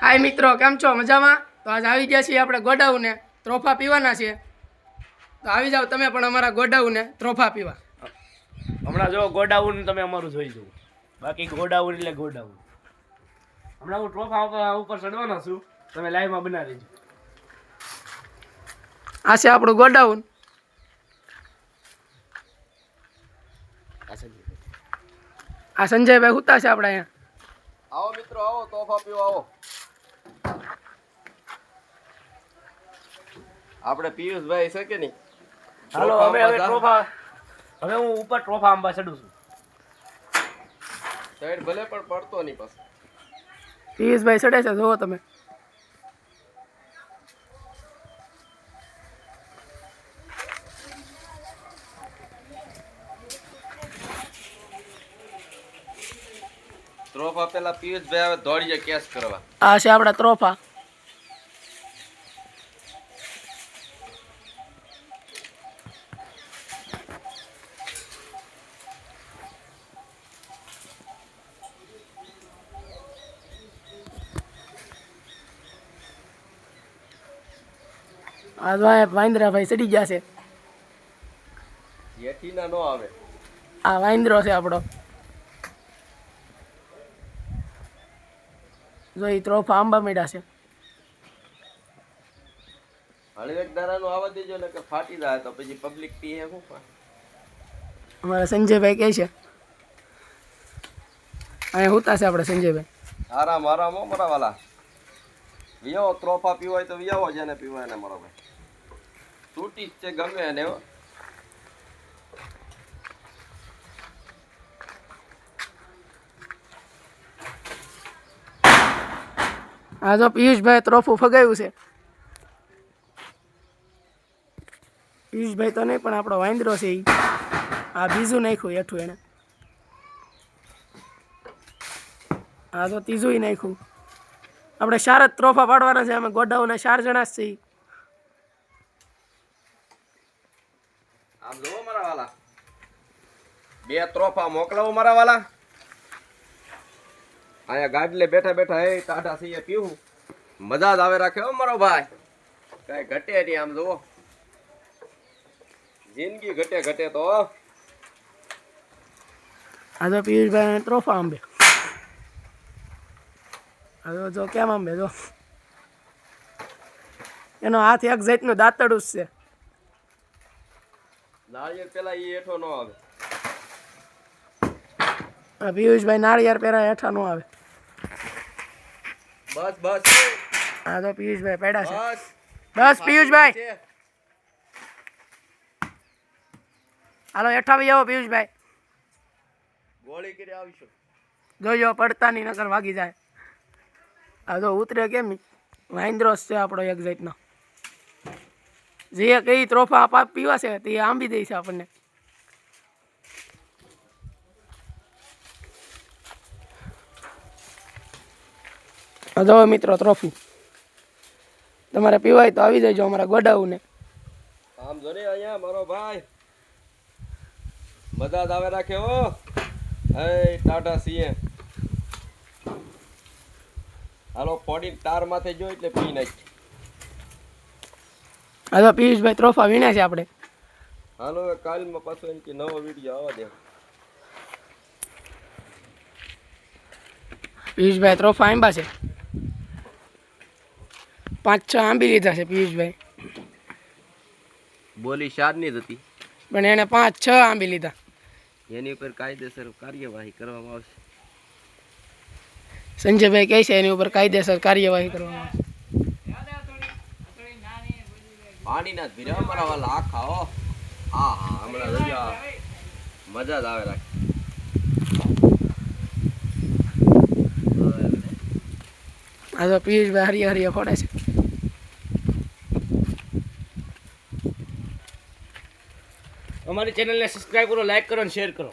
હાય મિત્રો કેમ છો? મજામાં? તો આજ આવી ગયા છીએ આપણે ગોડાઉને ત્રોફા પીવાના છે તો આવી જાઓ તમે પણ અમારા ગોડાઉને ત્રોફા પીવા. હમણાં જો ગોડાઉન તમે અમારું જોઈ જુઓ. બાકી ગોડાઉન એટલે ગોડાઉન. હમણાં હું ટ્રોફા ઉપર ઉપર ચડવાનો છું. તમે લાઈવમાં બનાવી દેજો. આ છે આપણું ગોડાઉન. આ આ સંજયભાઈ હુતા છે આપણે અહીંયા. આવો મિત્રો આવો તોફા પીવો આવો. આપણે પિયુષભાઈ છે કે નહીં? હાલો હવે હવે ટ્રોફા હવે હું ઉપર ટ્રોફા આંબા ચડું છું. સાઈડ ભલે પણ પડતો નહીં પાછો. પિયુષભાઈ ચડે છે જોવો તમે. ત્રોફા પેલા પિયુષભાઈ આવે દોડીએ કેસ કરવા. આ છે આપણા ત્રોફા આ વાંદરાભાઈ સડી ગયા છે. જેઠીના નો આવે. આ વાંદરો છે આપણો. જો એ ત્રોફા આંબા મેળા છે. હળવેક દારાનું આવા દેજો ને કે ફાટી જાય તો પછી પબ્લિક પીએ શું અમારા સંજયભાઈ કહે છે. અહીંયા હુતા છે આપણે સંજયભાઈ. આરામ આરામ હો મારા વાલા વિયો ત્રોફા પીવાય તો વિયાવો જેને પીવાય ને મારો ભાઈ તૂટી છે ગમે એને આ જો પિયુષભાઈ ત્રોફું ફગાવ્યું છે. પિયુષભાઈ તો નહીં, પણ આપણો વાંદરો છે એ આ બીજું નાખ્યું હેઠું એણે. આ તો ત્રીજું નાખ્યું. આપણે ચાર જ ત્રોફા પાડવાના છે, અમે ગોડાઉના ચાર જણા છીએ. આમ જોવો મારા વાલા. બે ત્રોફા મોકલાવો મારા વાલા. અહીંયા ગાડલે બેઠા બેઠા એ ટાટા સહીએ પીવું. મજા જ આવે રાખે હો મારો ભાઈ. કઈ ઘટે નહીં આમ જોવો. જિંદગી ઘટે ઘટે તો. આ તો પિયુષભાઈ ત્રોફા આંબે. હવે જો કેમ આંબે જો. એનો હાથ એક જાતનું દાંતડું છે. નાળિયેર પેલા એ હેઠો ન આવે. આ પિયુષભાઈ નાળિયેર પેરા હેઠા નો આવે. બસ બસ. આ તો પિયુષભાઈ પેડા છે. બસ. બસ પિયુષભાઈ. હાલો હેઠા બી આવો પિયુષભાઈ. ગોળી કરી આવીશું. જોજો પડતા નહીં નકર વાગી જાય. આ તો ઉતરે કેમ? વાઇન્દ્રોસ છે આપણો એક જાતનો. જે કઈ ત્રોફા આપ પીવા છે તે આંબી દે છે આપણને જો મિત્રો ત્રોફી તમારે પીવાય તો આવી જજો અમારા ગોડાઉને. આમ જો ને અહીંયા મારો ભાઈ. મજા જ આવે રાખે હો. એ ટાટા સીએ. હાલો ફોડી તાર માથે જો એટલે પી નાખ. તો પિયુષભાઈ ત્રોફા વીણ્યા છે આપણે. હાલો હવે કાલમાં પાછો એમ કે નવો વીડિયો આવવા દે. પિયુષભાઈ ત્રોફા આંબા છે. પાંચ છ આંબી લીધા છે પિયુષભાઈ. બોલી શારની જ હતી. પણ એણે પાંચ છ આંબી લીધા. એની ઉપર કાયદેસર કાર્યવાહી કરવામાં આવશે. સંજયભાઈ કહે છે એની ઉપર કાયદેસર કાર્યવાહી કરવામાં આવશે. પાણીના ના ભીરા મારા વાલા આખા હો. આ હા હમણાં રજા. મજા જ આવે રાખે આ તો પિયુષભાઈ હરિયા હરી ફોડે છે. અમારી ચેનલને સબસ્ક્રાઇબ કરો લાઈક કરો અને શેર કરો.